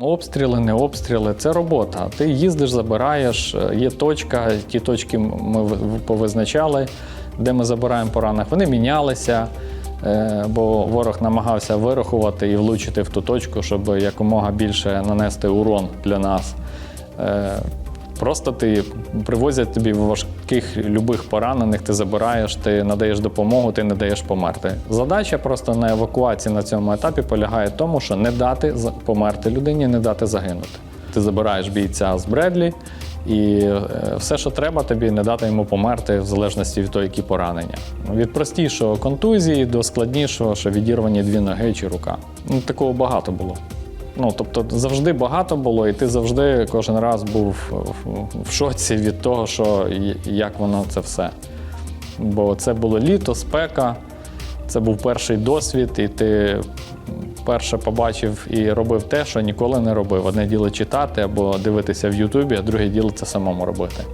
Обстріли, не обстріли це робота. Ти їздиш, забираєш, е, є точка, ті точки ми повизначали, де ми забираємо поранених. Вони мінялися, е, бо ворог намагався вирахувати і влучити в ту точку, щоб якомога більше нанести урон для нас. Просто ти привозять тобі важких любих поранених, ти забираєш, ти надаєш допомогу, ти не даєш померти. Задача просто на евакуації на цьому етапі полягає в тому, що не дати померти людині, не дати загинути. Ти забираєш бійця з Бредлі, і е, все, що треба, тобі не дати йому померти в залежності від того, які поранення. Від простішого контузії до складнішого, що відірвані дві ноги чи рука. Ну, такого багато було. Ну, тобто завжди багато було, і ти завжди кожен раз був в- шоці від того, що як воно це все. Бо це було літо, спека, це був перший досвід, і ти перше побачив і робив те, що ніколи не робив. Одне діло читати або дивитися в Ютубі, а друге діло це самому робити.